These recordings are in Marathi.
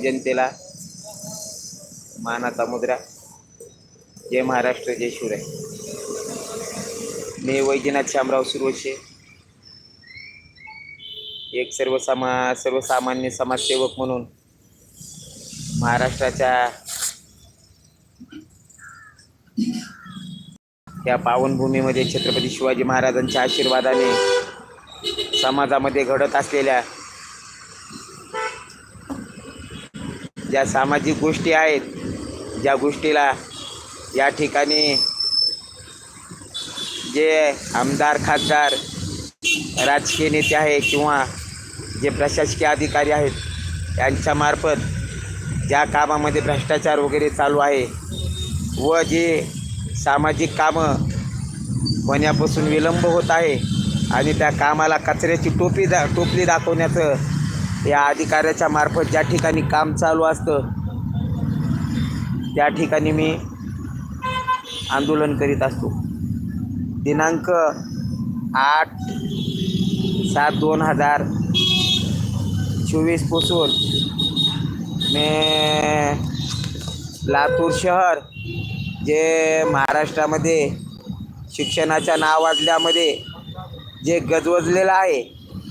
जनतेला मानाचा मुद्रा. जय महाराष्ट्र जय शिवराय. मी वैजनाथ शामराव सुरवशे एक सर्वसामा सर्वसामान्य समाजसेवक म्हणून महाराष्ट्राच्या या पावनभूमीमध्ये छत्रपती शिवाजी महाराजांच्या आशीर्वादाने समाजामध्ये घडत असलेल्या ज्या सामाजिक गोष्टी आहेत ज्या गोष्टीला या ठिकाणी जे आमदार खासदार राजकीय नेते आहे किंवा जे प्रशासकीय अधिकारी आहेत यांच्यामार्फत ज्या कामामध्ये भ्रष्टाचार वगैरे चालू आहे व जे सामाजिक कामं होण्यापासून विलंब होत आहे आणि त्या कामाला कचऱ्याची टोपी दा टोपली दाखवण्याचं या अधिकाऱ्याच्या मार्फत ज्या ठिकाणी काम चालू असतं त्या ठिकाणी मी आंदोलन करीत असतो. दिनांक आठ सात दोन हजार चोवीसपासून मी लातूर शहर जे महाराष्ट्रामध्ये शिक्षणाच्या नावाजल्यामध्ये जे गजवजलेलं आहे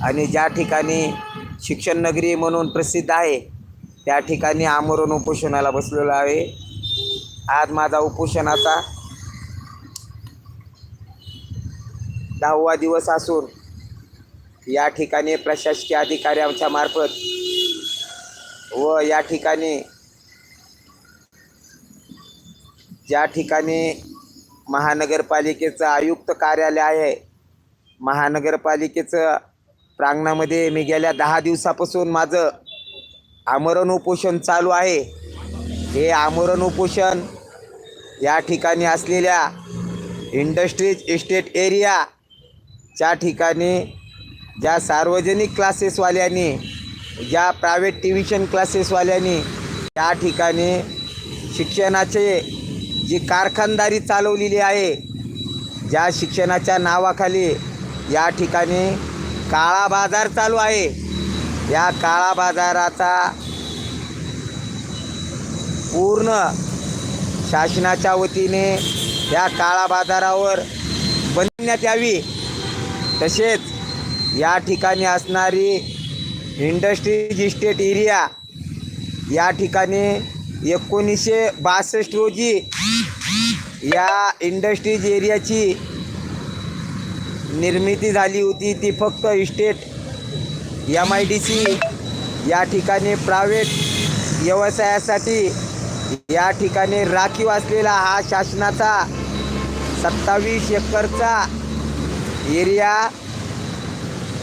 आणि ज्या ठिकाणी शिक्षण नगरी म्हणून प्रसिद्ध आहे. त्या ठिकाणी आमरण उपोषणाला बसलेलो आहे. आज माझा उपोषणाचा दहावा दिवस असून या ठिकाणी प्रशासकीय अधिकाऱ्यांच्या मार्फत व या ठिकाणी ज्या ठिकाणी महानगरपालिकेचं आयुक्त कार्यालय आहे महानगरपालिकेचं प्रांगणामध्ये मी गेल्या दहा दिवसापासून माझं आमरण उपोषण चालू आहे. हे आमरण उपोषण या ठिकाणी असलेल्या इंडस्ट्रीज इस्टेट एरियाच्या ठिकाणी ज्या सार्वजनिक क्लासेसवाल्यांनी ज्या प्रायव्हेट ट्युशन क्लासेसवाल्यांनी त्या ठिकाणी शिक्षणाचे जी कारखानदारी चालवलेली आहे ज्या शिक्षणाच्या नावाखाली या ठिकाणी काळा बाजार चालू आहे. या काळा बाजाराचा पूर्ण शासनाच्या वतीने या काळा बाजारावर बनण्यात यावी. तसेच या ठिकाणी असणारी इंडस्ट्रीज इस्टेट एरिया या ठिकाणी एकोणीसशे बासष्ट रोजी या इंडस्ट्रीज एरियाची निर्मिती झाली होती ती फक्त estate M I D C या ठिकाणी प्रायव्हेट व्यवसायासाठी या ठिकाणी राखीव असलेला हा शासनाचा सत्तावीस एकरचा एरिया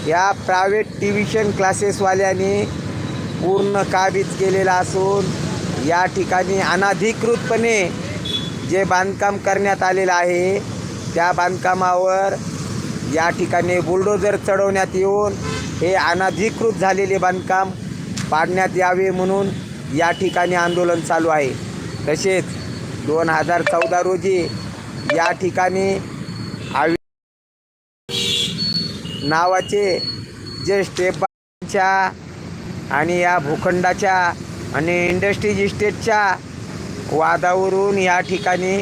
या प्रायव्हेट ट्युशन क्लासेसवाल्यांनी पूर्ण काबीज केलेला असून या ठिकाणी अनाधिकृतपणे जे बांधकाम करण्यात आलेलं आहे त्या बांधकामावर या ठिकाणी बुलडोजर चढवण्यात येऊन हे अनाधिकृत झालेले बांधकाम पाडण्यात यावे म्हणून या ठिकाणी आंदोलन चालू आहे. तसेच दोन हजार चौदा रोजी या ठिकाणी आवी नावाचे जे स्टेपच्या आणि या भूखंडाच्या आणि इंडस्ट्रीज इस्टेटच्या वादावरून या ठिकाणी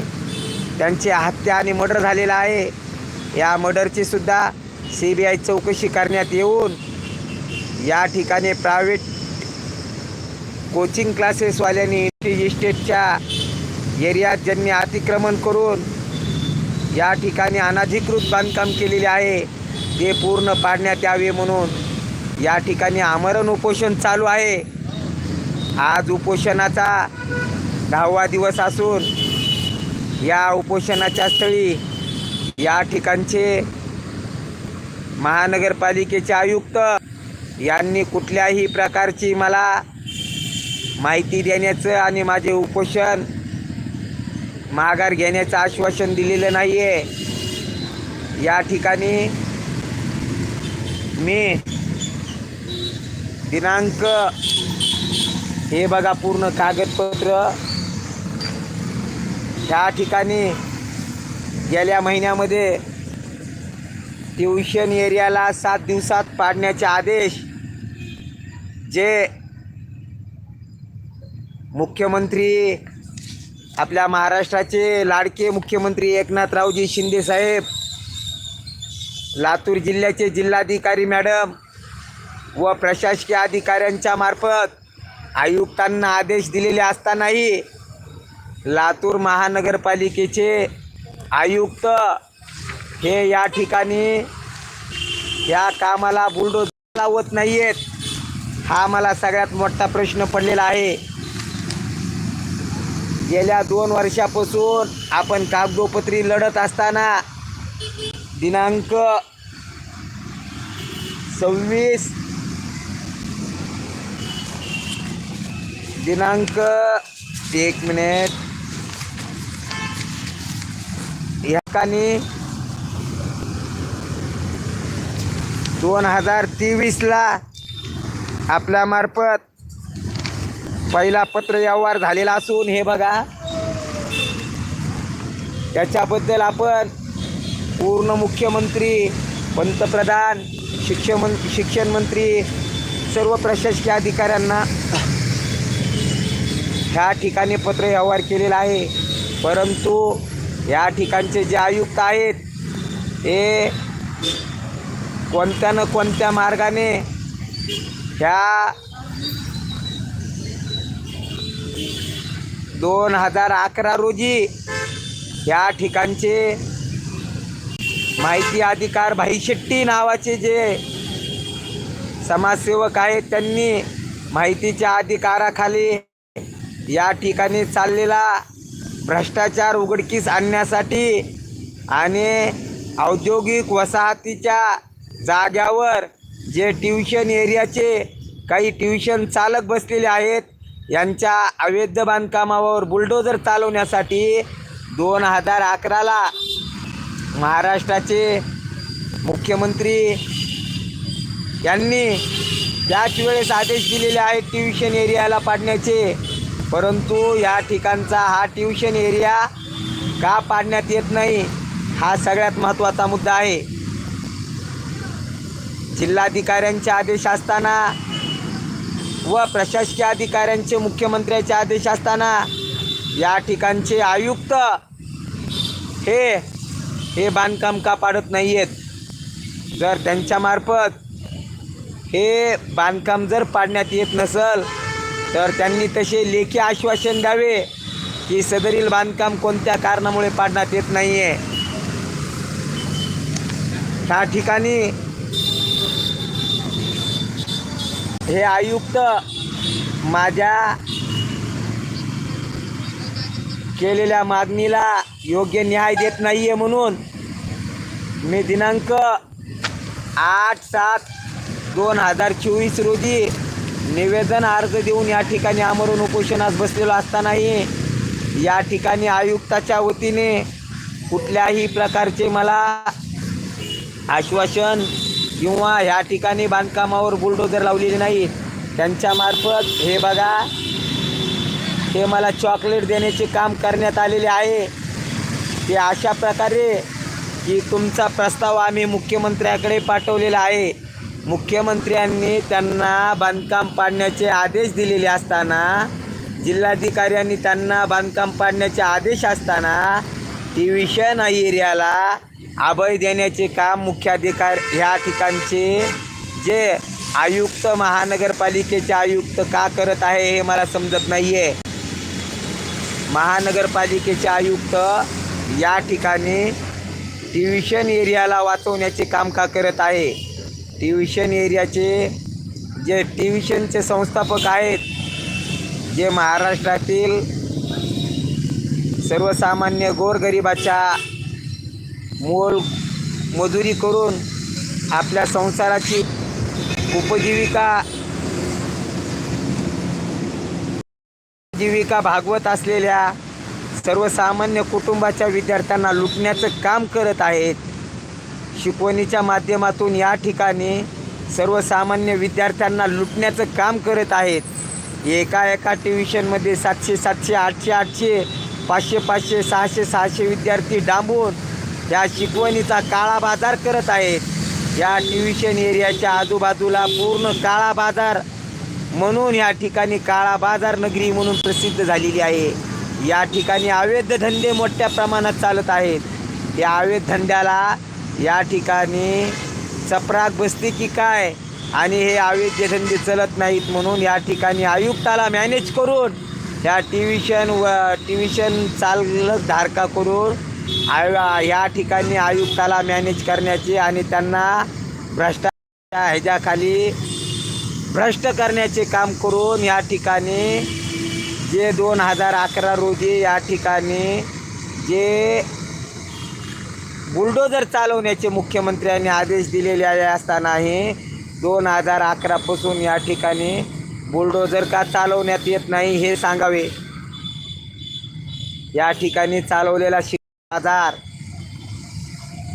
त्यांची हत्या आणि मर्डर झालेला आहे. या मर्डरची सुद्धा सी बी आय चौकशी करण्यात येऊन या ठिकाणी प्रायव्हेट कोचिंग क्लासेसवाल्यांनी इस्टेटच्या एरियात ज्यांनी अतिक्रमण करून या ठिकाणी अनाधिकृत बांधकाम केलेले आहे ते पूर्ण पाडण्यात यावे म्हणून या ठिकाणी आमरण उपोषण चालू आहे. आज उपोषणाचा दहावा दिवस असून या उपोषणाच्या स्थळी या ठिकाणचे महानगरपालिकेचे आयुक्त यांनी कुठल्याही प्रकारची मला माहिती देण्याचं आणि माझे उपोषण माघार घेण्याचं आश्वासन दिलेलं नाही आहे या ठिकाणी मी दिनांक हे बघा पूर्ण कागदपत्र. ह्या ठिकाणी गेल्या महिन्यामध्ये ट्युशन एरियाला सात दिवसात पाडण्याचे आदेश जे मुख्यमंत्री आपल्या महाराष्ट्राचे लाडके मुख्यमंत्री एकनाथरावजी शिंदेसाहेब लातूर जिल्ह्याचे जिल्हाधिकारी मॅडम व प्रशासकीय अधिकाऱ्यांच्या मार्फत आयुक्तांना आदेश दिलेले असतानाही लातूर महानगरपालिकेचे आयुक्त हे या ठिकाणी या कामाला बुलडोज लावत नाही आहेत हा मला सगळ्यात मोठा प्रश्न पडलेला आहे. गेल्या दोन वर्षापासून आपण कागदोपत्री लढत असताना दिनांक सव्वीस दिनांक एक मिनिट. या ठिकाणी दोन हजार तेवीसला आपल्यामार्फत पहिला पत्र व्यवहार झालेला असून हे बघा त्याच्याबद्दल आपण पूर्ण मुख्यमंत्री पंतप्रधान शिक्षण शिक्षण मंत्री सर्व प्रशासकीय अधिकाऱ्यांना ह्या ठिकाणी पत्र व्यवहार केलेला आहे. परंतु या ठिकाणचे जे आयुक्त आहेत हे कोणत्या न कोणत्या मार्गाने ह्या दोन हजार अकरा रोजी या ठिकाणचे माहिती अधिकार भाई शेट्टी नावाचे जे समाजसेवक आहेत त्यांनी माहितीच्या अधिकाराखाली या ठिकाणी चाललेला भ्रष्टाचार उघडकीस आणण्यासाठी आणि औद्योगिक वसाहतीच्या जाग्यावर जे ट्युशन एरियाचे काही ट्युशन चालक बसलेले आहेत यांच्या अवैध बांधकामावर बुलडोजर चालवण्यासाठी दोन हजार अकराला महाराष्ट्राचे मुख्यमंत्री यांनी त्याच वेळेस आदेश दिलेले आहेत ट्युशन एरियाला पाडण्याचे. परंतु या ठिकाणचा हा ट्युशन एरिया का पाडण्यात येत नाही हा सगळ्यात महत्त्वाचा मुद्दा आहे. जिल्हाधिकाऱ्यांचे आदेश असताना व प्रशासकीय अधिकाऱ्यांचे मुख्यमंत्र्याचे आदेश असताना या ठिकाणचे आयुक्त हे हे बांधकाम का पाडत नाही आहेत जर त्यांच्यामार्फत हे बांधकाम जर पाडण्यात येत नसल तर त्यांनी तसे लेखी आश्वासन द्यावे की सदरील बांधकाम कोणत्या कारणामुळे पाडण्यात येत नाही आहे त्या ठिकाणी हे आयुक्त माझ्या केलेल्या मागणीला योग्य न्याय देत नाही आहे म्हणून मी दिनांक आठ सात दोन हजार चोवीस रोजी निवेदन अर्ज देऊन या ठिकाणी आमरण उपोषणास बसलेलो असतानाही या ठिकाणी आयुक्ताच्या वतीने कुठल्याही प्रकारचे मला आश्वासन किंवा ह्या ठिकाणी बांधकामावर बुलडोजर लावलेले नाही त्यांच्यामार्फत हे बघा हे मला चॉकलेट देण्याचे काम करण्यात आलेले आहे. ते अशा प्रकारे की तुमचा प्रस्ताव आम्ही मुख्यमंत्र्याकडे पाठवलेला आहे. मुख्यमंत्र्यांनी त्यांना बांधकाम पाडण्याचे आदेश दिलेले असताना जिल्हाधिकाऱ्यांनी त्यांना बांधकाम पाडण्याचे आदेश असताना डिव्हिशन एरियाला अभय देण्याचे काम मुख्याधिकार ह्या ठिकाणचे जे आयुक्त महानगरपालिकेचे आयुक्त का करत आहे हे मला समजत नाही आहे महानगरपालिकेचे आयुक्त या ठिकाणी डिव्हिशन एरियाला वाचवण्याचे काम का करत आहे? ट्युशन एरियाचे जे ट्युशनचे संस्थापक आहेत जे महाराष्ट्रातील सर्वसामान्य गोरगरिबाच्या मोल मजुरी करून आपल्या संसाराची उपजीविका जीविका भागवत असलेल्या सर्वसामान्य कुटुंबाच्या विद्यार्थ्यांना लुटण्याचं काम करत आहेत. शिकवणीच्या माध्यमातून या ठिकाणी सर्वसामान्य विद्यार्थ्यांना लुटण्याचं काम करत आहेत. एका एका ट्युशनमध्ये सातशे सातशे आठशे आठशे पाचशे पाचशे सहाशे सहाशे विद्यार्थी डांबून या शिकवणीचा काळा बाजार करत आहेत. या ट्युशन एरियाच्या आजूबाजूला पूर्ण काळा बाजार म्हणून या ठिकाणी काळा बाजार नगरी म्हणून प्रसिद्ध झालेली आहे. या ठिकाणी अवैध धंदे मोठ्या प्रमाणात चालत आहेत. या अवैध धंद्याला या ठिकाणी चपराक बसते की काय? आणि हे अवैध धंदे चलत नाहीत म्हणून या ठिकाणी आयुक्ताला मॅनेज करून ह्या टिव्हिशन व टिव्हिशन चालक धारकाकडून आय या ठिकाणी आयुक्ताला मॅनेज करण्याचे आणि त्यांना भ्रष्टाचार ह्याच्याखाली भ्रष्ट करण्याचे काम करून या ठिकाणी जे दोन हजार अकरा रोजी या ठिकाणी जे बुलडोजर चालवण्याचे मुख्यमंत्र्यांनी आदेश दिलेले असतानाही दोन हजार अकरापासून या ठिकाणी बुलडोजर का चालवण्यात येत नाही हे सांगावे. या ठिकाणी चालवलेला शि आधार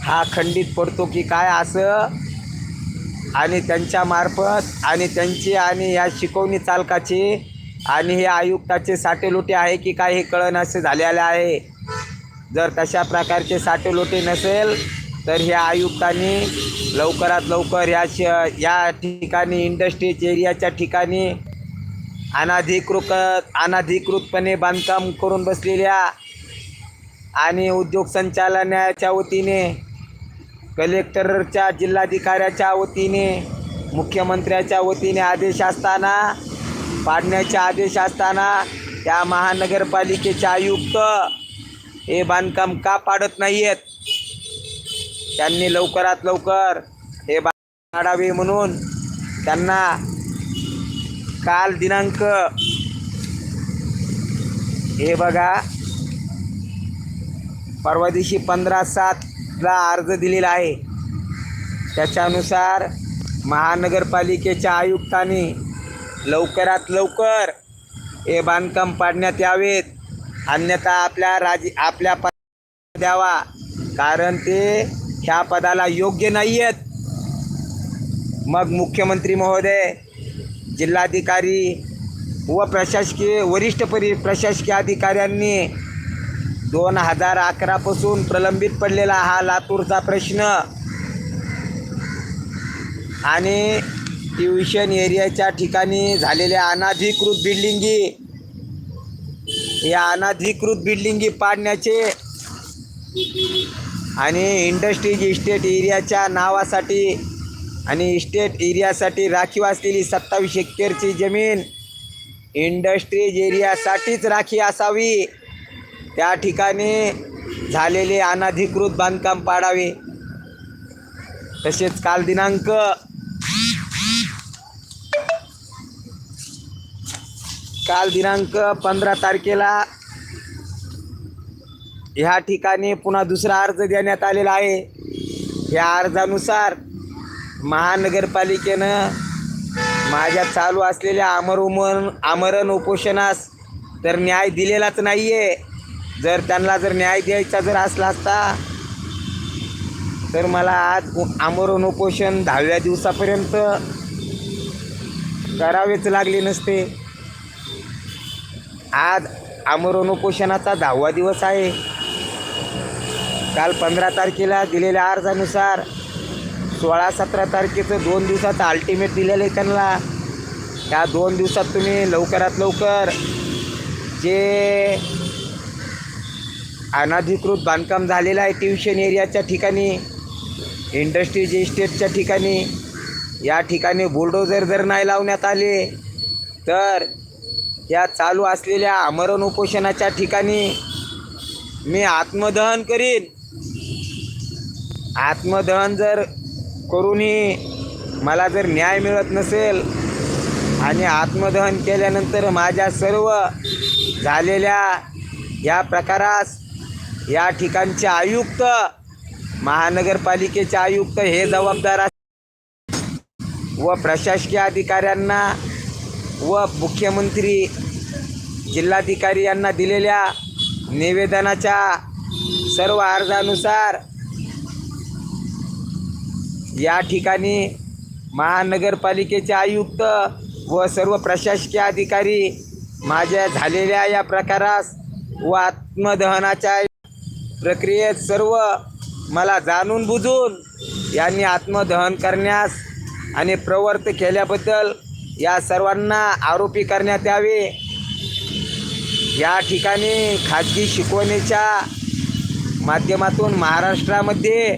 हा खंडित पडतो की काय असं आणि त्यांच्या मार्फत आणि त्यांची आणि या शिकवणी चालकाचे आणि हे आयुक्ताचे साटेलोटे आहे की काय हे कळण असे झालेले आहे. जर तशा प्रकारचे साठेलोटे नसेल तर ह्या आयुक्तांनी लवकरात लवकर या श या ठिकाणी इंडस्ट्रीज एरियाच्या ठिकाणी अनाधिकृत अनाधिकृतपणे बांधकाम करून बसलेल्या आणि उद्योग संचालनाच्या वतीने कलेक्टरच्या जिल्हाधिकाऱ्याच्या वतीने मुख्यमंत्र्याच्या वतीने आदेश असताना पाडण्याचे आदेश असताना त्या महानगरपालिकेचे आयुक्त हे बांधकाम का पाडत नाही आहेत त्यांनी लवकरात लवकर हे बांधकाम पाडावे म्हणून त्यांना काल दिनांक हे बघा परवा दिवशी पंधरा सातला अर्ज दिलेला आहे. त्याच्यानुसार महानगरपालिकेच्या आयुक्तांनी लवकरात लवकर हे बांधकाम पाडण्यात यावेत. अन्यथा आपल्या राज आपल्या पद द्यावा. कारण ते ह्या पदाला योग्य नाही आहेत मग मुख्यमंत्री महोदय जिल्हाधिकारी व प्रशासकीय वरिष्ठ परि प्रशासकीय अधिकाऱ्यांनी दोन हजार अकरापासून प्रलंबित पडलेला हा लातूरचा प्रश्न आणि ट्युशन एरियाच्या ठिकाणी झालेल्या अनाधिकृत बिल्डिंगी या अनाधिकृत बिल्डिंगी पाडण्याचे आणि इंडस्ट्रीज इस्टेट एरियाच्या नावासाठी आणि इस्टेट एरियासाठी राखीव असलेली सत्तावीस हेक्टरची जमीन इंडस्ट्रीज एरियासाठीच राखी असावी. त्या ठिकाणी झालेले अनाधिकृत बांधकाम पाडावे. तसेच काल दिनांक काल दिनांक पंधरा तारखेला ह्या ठिकाणी पुन्हा दुसरा अर्ज देण्यात आलेला आहे. या अर्जानुसार महानगरपालिकेनं माझ्या चालू असलेल्या आमर उमर आमरण उपोषणास तर न्याय दिलेलाच नाही आहे जर त्यांना जर न्याय द्यायचा जर असला असता तर मला आज आमरण उपोषण दहाव्या दिवसापर्यंत करावेच लागले नसते. आज आमरण उपोषणाचा दहावा दिवस आहे. काल पंधरा तारखेला दिलेल्या अर्जानुसार सोळा सतरा तारखेचं दोन दिवसाचं अल्टिमेट दिलेलं आहे त्यांना. त्या दोन दिवसात तुम्ही लवकरात लवकर जे अनधिकृत बांधकाम झालेलं आहे ट्युशन एरियाच्या ठिकाणी इंडस्ट्रीज इस्टेटच्या ठिकाणी या ठिकाणी बुलडोजर जर नाही लावण्यात आले तर या चालू असलेल्या आमरण उपोषणाच्या ठिकाणी मी आत्मदहन करीन. आत्मदहन जर करूनही मला जर न्याय मिळत नसेल आणि आत्मदहन केल्यानंतर माझ्या सर्व झालेल्या या प्रकारास या ठिकाणचे आयुक्त महानगरपालिकेचे आयुक्त हे जबाबदार अस- व प्रशासकीय अधिकाऱ्यांना व मुख्यमंत्री जिल्हाधिकारी यांना दिलेल्या निवेदनाच्या सर्व अर्जानुसार या ठिकाणी महानगरपालिकेचे आयुक्त व सर्व प्रशासकीय अधिकारी माझ्या झालेल्या या प्रकारास व आत्मदहनाच्या प्रक्रियेत सर्व मला जाणून बुजून यांनी आत्मदहन करण्यास आणि प्रवर्त केल्याबद्दल या सर्वांना आरोपी करण्यात यावे. या ठिकाणी खाजगी शिकवणीच्या माध्यमातून महाराष्ट्रामध्ये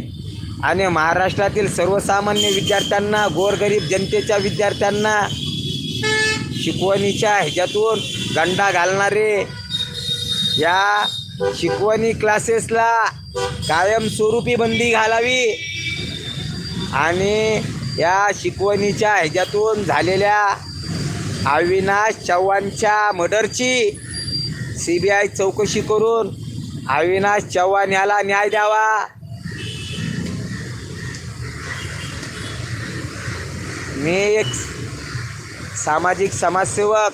आणि महाराष्ट्रातील सर्वसामान्य विद्यार्थ्यांना गोरगरीब जनतेच्या विद्यार्थ्यांना शिकवणीच्या ह्याच्यातून गंडा घालणारे या शिकवणी क्लासेसला कायमस्वरूपी बंदी घालावी आणि या शिकवणीच्या ह्याच्यातून झालेल्या अविनाश चव्हाणच्या मर्डरची सी बी आय चौकशी करून अविनाश चव्हाण याला न्याय द्यावा. मी एक सामाजिक समाजसेवक.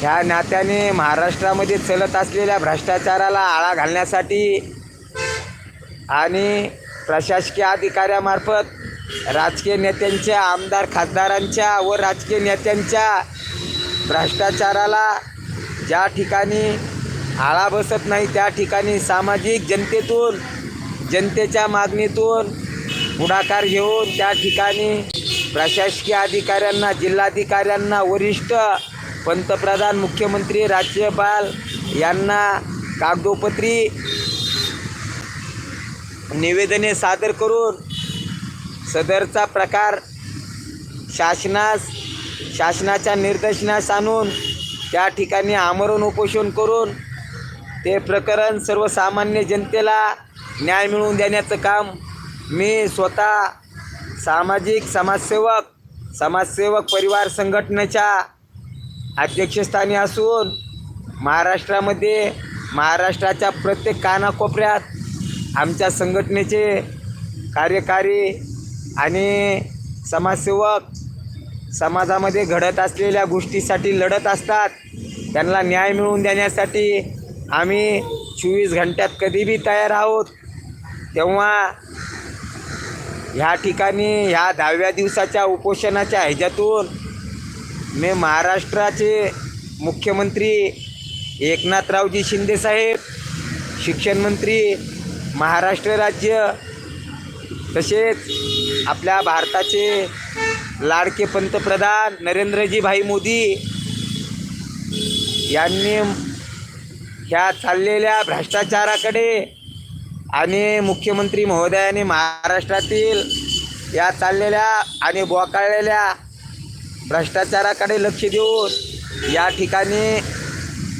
ह्या नात्याने महाराष्ट्रामध्ये चलत असलेल्या भ्रष्टाचाराला आळा घालण्यासाठी आणि प्रशासकीय अधिकाऱ्यामार्फत राजकीय नेत्यांच्या आमदार खासदारांच्या व राजकीय नेत्यांच्या भ्रष्टाचाराला ज्या ठिकाणी आळा बसत नाही त्या ठिकाणी सामाजिक जनतेतून जनतेच्या मागणीतून पुढाकार घेऊन त्या ठिकाणी प्रशासकीय अधिकाऱ्यांना जिल्हाधिकाऱ्यांना वरिष्ठ पंतप्रधान मुख्यमंत्री राज्यपाल यांना कागदोपत्री निवेदने सादर करून सदरचा प्रकार शासनास शासनाच्या निर्देशनास आणून त्या ठिकाणी आमरण उपोषण करून ते प्रकरण सर्वसामान्य जनतेला न्याय मिळवून देण्याचं काम मी स्वतः सामाजिक समाजसेवक समाजसेवक परिवार संघटनेच्या अध्यक्षस्थानी असून महाराष्ट्रामध्ये महाराष्ट्राच्या प्रत्येक कानाकोपऱ्यात आमच्या संघटनेचे कार्यकारी आणि समाजसेवक समाजामध्ये घडत असलेल्या गोष्टीसाठी लढत असतात. त्यांना न्याय मिळवून देण्यासाठी आम्ही चोवीस घंट्यात कधीबी तयार आहोत. तेव्हा ह्या ठिकाणी ह्या दहाव्या दिवसाच्या उपोषणाच्या ह्याच्यातून मी महाराष्ट्राचे मुख्यमंत्री एकनाथरावजी शिंदेसाहेब शिक्षणमंत्री महाराष्ट्र राज्य तसेच आपल्या भारताचे लाडके पंतप्रधान नरेंद्रजी भाई मोदी यांनी ह्या चाललेल्या भ्रष्टाचाराकडे आणि मुख्यमंत्री महोदयाने महाराष्ट्रातील या चाललेल्या आणि बोकाळलेल्या भ्रष्टाचाराकडे लक्ष देऊन या ठिकाणी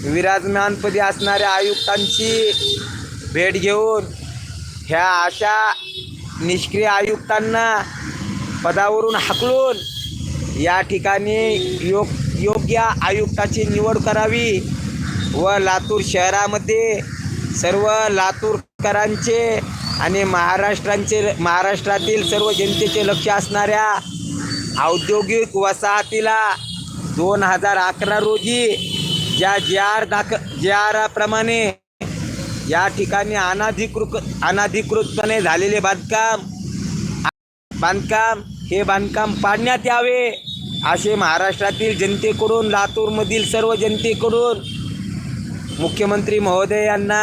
विराजमानपदी असणाऱ्या आयुक्तांची भेट घेऊन ह्या अशा निष्क्रिय आयुक्तांना पदावरून हाकलून या ठिकाणी योग योग्य आयुक्ताची निवड करावी व लातूर शहरामध्ये सर्व लातूरकरांचे आणि महाराष्ट्रांचे महाराष्ट्रातील सर्व जनतेचे लक्ष असणाऱ्या औद्योगिक वसाहतीला दोन हजार अकरा रोजी ज्या जी आर दाख जी आराप्रमाणे या ठिकाणी अनाधिकृत अनाधिकृतपणे झालेले बांधकाम बांधकाम हे बांधकाम पाडण्यात यावे असे महाराष्ट्रातील जनतेकडून लातूरमधील सर्व जनतेकडून मुख्यमंत्री महोदय यांना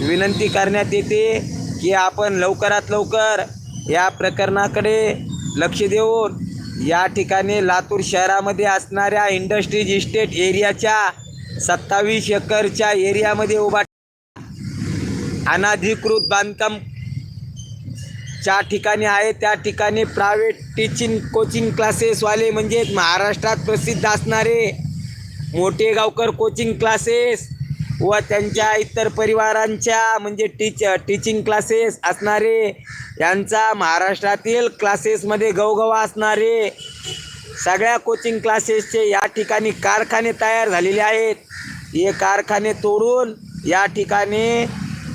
विनंती करण्यात येते की आपण लवकरात लवकर या प्रकरणाकडे लक्ष देऊन या ठिकाणी लातूर शहरामध्ये असणाऱ्या इंडस्ट्रीज इस्टेट एरियाच्या सत्तावीस एकरच्या एरियामध्ये उभा अनाधिकृत बांधकाम ज्या ठिकाणी आहे. त्या ठिकाणी प्रायव्हेट टीचिंग कोचिंग क्लासेसवाले म्हणजे महाराष्ट्रात प्रसिद्ध असणारे मोठे गावकर कोचिंग क्लासेस व त्यांच्या इतर परिवारांच्या म्हणजे टीच टीचिंग क्लासेस असणारे यांचा महाराष्ट्रातील क्लासेसमध्ये गवगवा असणारे सगळ्या कोचिंग क्लासेसचे या ठिकाणी कारखाने तयार झालेले आहेत. हे कारखाने तोडून या ठिकाणी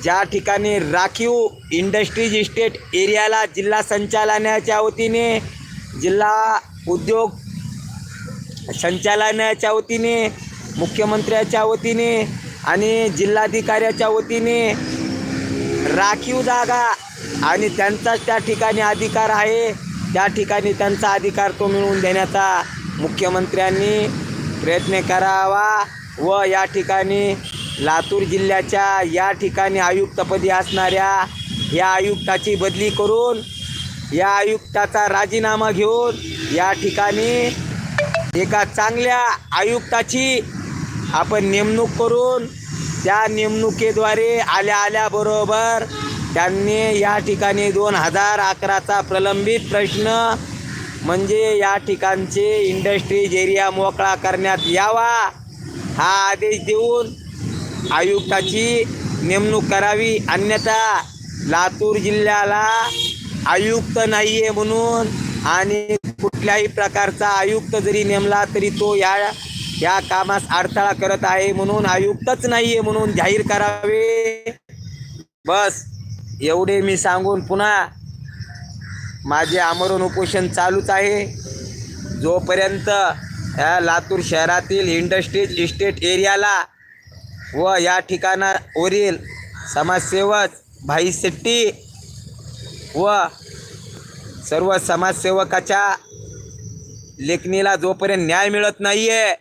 ज्या ठिकाणी राखीव इंडस्ट्रीज इस्टेट एरियाला जिल्हा संचालनाच्या वतीने जिल्हा उद्योग संचालनाच्या वतीने मुख्यमंत्र्याच्या वतीने आणि जिल्हाधिकाऱ्याच्या वतीने राखीव जागा आणि त्यांचाच त्या ठिकाणी अधिकार आहे त्या ठिकाणी त्यांचा अधिकार तो मिळवून देण्याचा मुख्यमंत्र्यांनी प्रयत्न करावा व या ठिकाणी लातूर जिल्ह्याच्या या ठिकाणी आयुक्तपदी असणाऱ्या या आयुक्ताची बदली करून या आयुक्ताचा राजीनामा घेऊन या ठिकाणी एका चांगल्या आयुक्ताची आपण नेमणूक करून त्या नेमणुकीद्वारे आल्या आल्याबरोबर त्यांनी या ठिकाणी दोन हजार अकराचा प्रलंबित प्रश्न म्हणजे या ठिकाणचे इंडस्ट्रीज एरिया मोकळा करण्यात यावा हा आदेश देऊन आयुक्ताची नेमणूक करावी. अन्यथा लातूर जिल्ह्याला आयुक्त नाही आहे म्हणून आणि कुठल्याही प्रकारचा आयुक्त जरी नेमला तरी तो या या कामास अडथळा करत आहे म्हणून आयुक्तच नाही आहे म्हणून जाहीर करावे. बस एवढे मी सांगून पुन्हा माझे आमरण उपोषण चालूच आहे. जोपर्यंत लातूर शहरातील इंडस्ट्रीज इस्टेट एरियाला व या ठिकाणावरील समाजसेवक भाई शेट्टी व सर्व समाजसेवकाच्या लेखणीला जोपर्यंत न्याय मिळत नाही आहे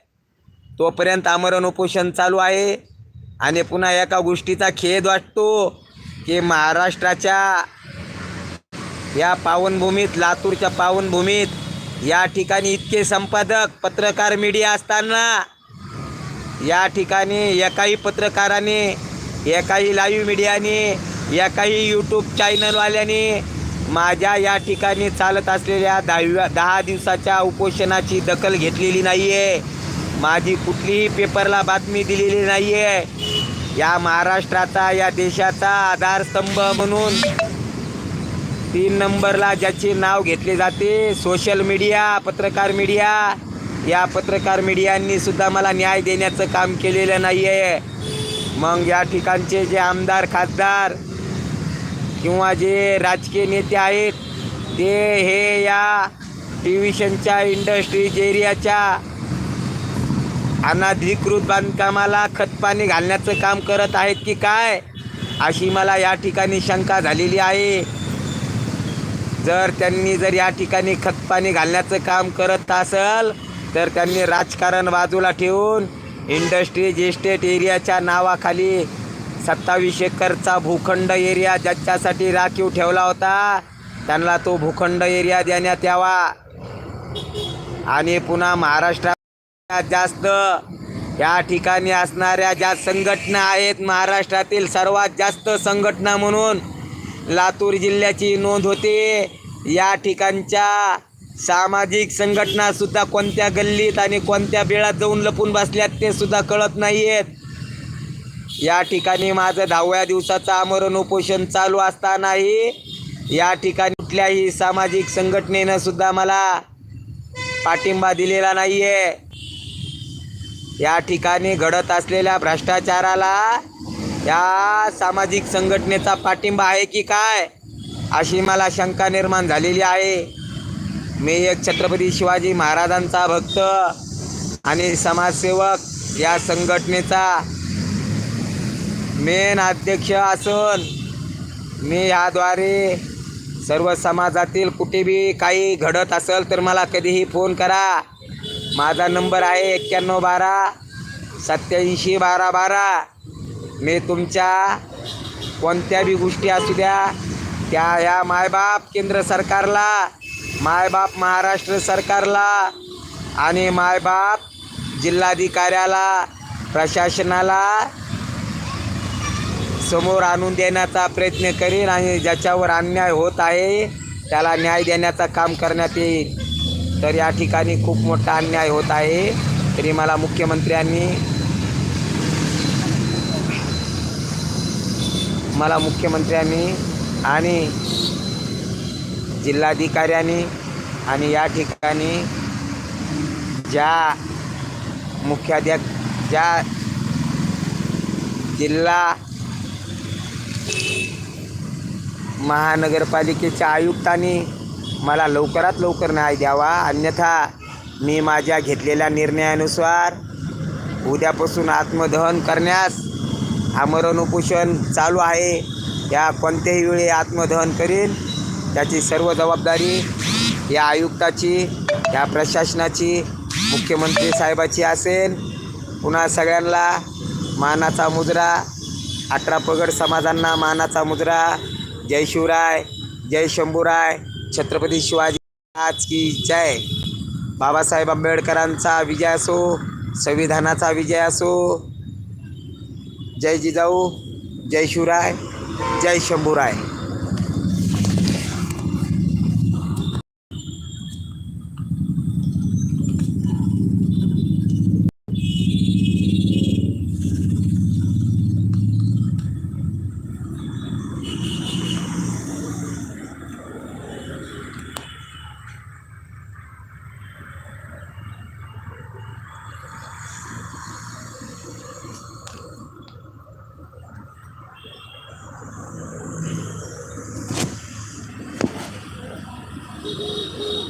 तोपर्यंत आमरण उपोषण चालू आहे. आणि पुन्हा एका गोष्टीचा खेद वाटतो की महाराष्ट्राच्या या पावनभूमीत लातूरच्या पावनभूमीत या ठिकाणी इतके संपादक पत्रकार मीडिया असताना या ठिकाणी एकाही पत्रकाराने एकाही लाईव्ह मीडियाने एकाही यूट्यूब चॅनलवाल्याने माझ्या या ठिकाणी चालत असलेल्या दहाव्या दहा दिवसाच्या उपोषणाची दखल घेतलेली नाही आहे माझी कुठलीही पेपरला बातमी दिलेली नाही आहे या महाराष्ट्राचा या देशाचा आधारस्तंभ म्हणून तीन नंबरला ज्याचे नाव घेतले जाते सोशल मीडिया पत्रकार मीडिया या पत्रकार मीडियांनी सुद्धा मला न्याय देण्याचं काम केलेलं नाही आहे मग या ठिकाणचे जे आमदार खासदार किंवा जे राजकीय नेते आहेत ते हे या डिव्हिशनच्या इंडस्ट्रीज एरियाच्या अनाधिकृत बांधकामाला खतपाणी घालण्याचं काम करत आहेत की काय अशी मला या ठिकाणी शंका झालेली आहे. जर त्यांनी जर या ठिकाणी खतपाणी घालण्याचं काम करत असेल तर त्यांनी राजकारण बाजूला ठेवून इंडस्ट्रीज इस्टेट एरियाच्या नावाखाली सत्तावीस एकरचा भूखंड एरिया ज्याच्यासाठी राखीव ठेवला होता त्यांना तो भूखंड एरिया देण्यात यावा. आणि पुन्हा महाराष्ट्रात जास्त या ठिकाणी असणाऱ्या ज्या संघटना आहेत महाराष्ट्रातील सर्वात जास्त संघटना म्हणून लातूर जिल्ह्याची नोंद होते. या ठिकाणच्या सामाजिक संघटना सुद्धा कोणत्या गल्लीत आणि कोणत्या बेळात जाऊन लपून बसल्यात ते सुद्धा कळत नाही आहेत या ठिकाणी माझं दहाव्या दिवसाचं आमरण उपोषण चालू असतानाही या ठिकाणी कुठल्याही सामाजिक संघटनेनं सुद्धा मला पाठिंबा दिलेला नाही आहे या ठिकाणी घडत असलेल्या भ्रष्टाचाराला या सामाजिक संघटनेचा पाठिंबा आहे की काय अशी मला शंका निर्माण झालेली आहे. मी एक छत्रपती शिवाजी महाराजांचा भक्त आणि समाजसेवक या संघटनेचा मेन अध्यक्ष असून मी याद्वारे सर्व समाजातील कुठेबी काही घडत असेल तर मला कधीही फोन करा. माझा नंबर आहे एक्क्याण्णव बारा सत्याऐंशी बारा बारा. मी तुमच्या कोणत्या बी गोष्टी असू द्या त्या ह्या मायबाप केंद्र सरकारला मायबाप महाराष्ट्र सरकारला आणि मायबाप जिल्हाधिकाऱ्याला प्रशासनाला समोर आणून देण्याचा प्रयत्न करीन आणि ज्याच्यावर अन्याय होत आहे त्याला न्याय देण्याचं काम करण्यात येईल. तर या ठिकाणी खूप मोठा अन्याय होत आहे. तरी मला मुख्यमंत्र्यांनी मला मुख्यमंत्र्यांनी आणि जिल्हाधिकाऱ्यांनी आणि या ठिकाणी ज्या मुख्याध्या ज्या जिल्हा महानगरपालिकेच्या आयुक्तांनी मला लवकरात लवकर न्याय द्यावा अन्यथा मी माझ्या घेतलेल्या निर्णयानुसार उद्यापासून आत्मदहन करण्यास आमरण उपोषण चालू आहे. या कोणत्याही वेळी आत्मदहन करीन. त्याची सर्व जबाबदारी या आयुक्ताची या प्रशासनाची मुख्यमंत्री साहेबाची असेल. पुन्हा सगळ्यांना मानाचा मुजरा अठरा पगड समाजांना मानाचा मुजरा जय शिवराय जय शंभूराय छत्रपती शिवाजी आज की जय. बाबासाहेब आंबेडकरांचा विजय असो संविधानाचा विजय असो. जय जिजाऊ जय शिवराय जय शंभूराय.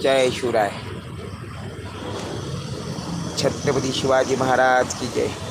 जय शिवराय छत्रपती शिवाजी महाराज की जय.